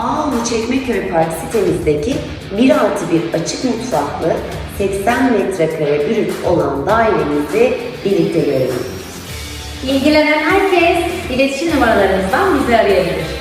Ağlı Çekmeköy Park sitemizdeki 1 artı 1 açık mutfaklı 80 metrekare brüt olan dairemizi birlikte görelim. İlgilenen herkes iletişim numaralarımızdan bizi arayabilir.